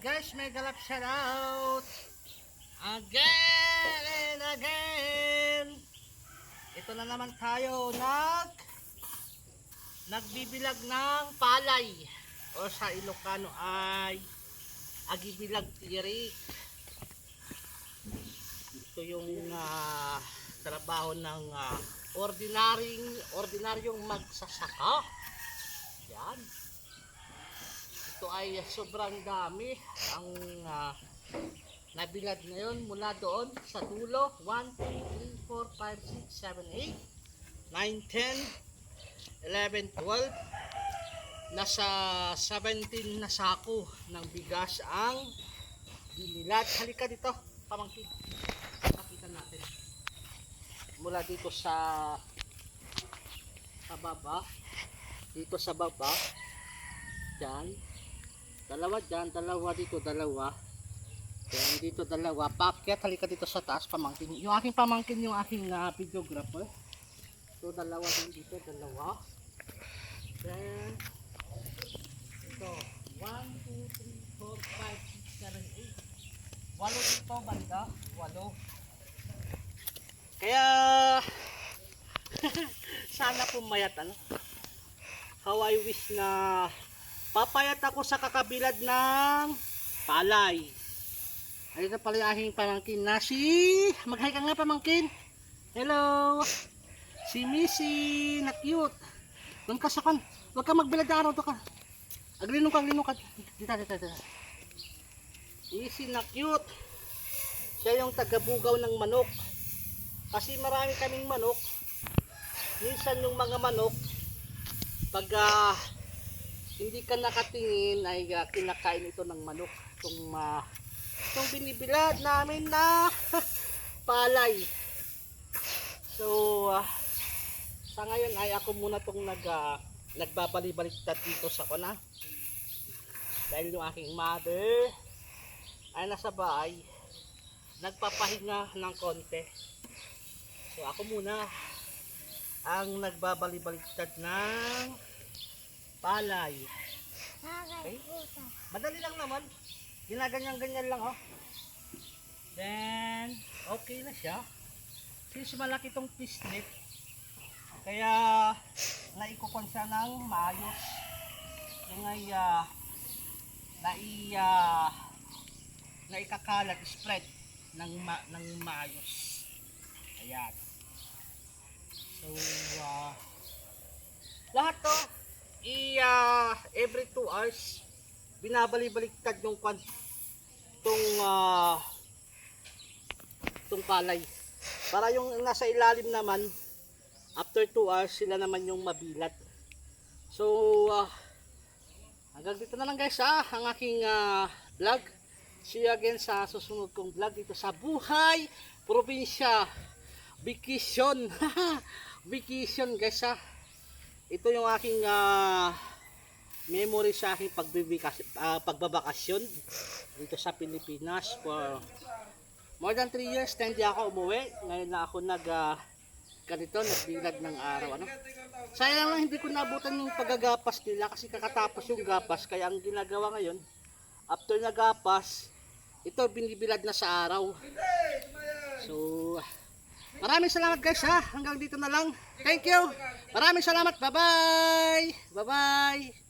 guys, may galap shout out. Again and again. Ito na naman tayo nag nagbibilag ng palay o sa Ilocano ay agibilag tirik. Ito yung ah, trabaho ng ah, ordinaryong ordinaryong magsasaka. Yan. Ito ay sobrang dami. Ang ah, nabilad ngayon mula doon sa dulo. 1, 2, 3, 4, 5, 6, 7, 8 9, 10 11, 12 nasa 17 na sako ng bigas ang binilad halika dito pamangkin. Nakita natin. Mula dito sa sa baba. Dito sa baba. Dyan dalawa dyan dalawa dito dalawa. Yan dito dalawa. Pakyat halika dito sa taas pamangkin. Yung aking pamangkin yung aking uh, videographer. So dalawa din dito dalawa. Then ito. 1, 2, 3, 4, 5, 6, 7, 8 walo dito banda. Walo. Kaya sana pumayat ano? How I wish na papayat ako sa kakabilad ng palay. Ayun na pala yung aking pamangkin na si maghay ka nga pamangkin. Hello. Si Missy na cute. Doon ka sa kan huwag ka magbilad na araw to ka. Aglinong ka aglinong ka. Dito dito dito Missy na cute. Siya yung tagabugaw ng manok. Kasi marami kaming manok. Minsan yung mga manok pag ah, hindi ka nakatingin ay ah, kinakain ito ng manok. Itong uh, itong binibilad namin na palay. So ah, sa ngayon ay ako muna itong nag, ah, nagbabalik-baliktad dito sa kuna dahil yung aking mother ay nasa bahay. Nagpapahinga ng konti. So ako muna ang nagbabalik-baliktad ng palay Okay. Madali lang naman. Ginaganyan-ganyan lang, oh. Then, okay na siya. Since malaki tong pisnit, kaya naikukon siya ng maayos. Yung ay, uh, nai, uh, naikakalat, spread ng, ma, ng maayos. Ayan. So, uh, lahat to, i every 2 hours binabali-baliktad yung kwan tong ah, tong palay. Para yung nasa ilalim naman after 2 hours sila naman yung mabilat. So ah, hanggang dito na lang guys ah, ang aking ah, vlog. See you again sa susunod kong vlog dito sa buhay probinsya. Vacation. Vacation guys ah. Ito yung aking ah, memory sa aking pagbibikas, ah, pagbabakasyon dito sa Pilipinas for more than 3 years na hindi ako umuwi ngayon na ako nag ah, ganito nagbilad ng araw ano sayang lang hindi ko nabutan yung paggagapas nila kasi kakatapos yung gapas kaya ang ginagawa ngayon after nagapas ito binibilad na sa araw so Maraming salamat guys ha. Hanggang dito na lang. Thank you. Maraming salamat. Bye-bye. Bye-bye.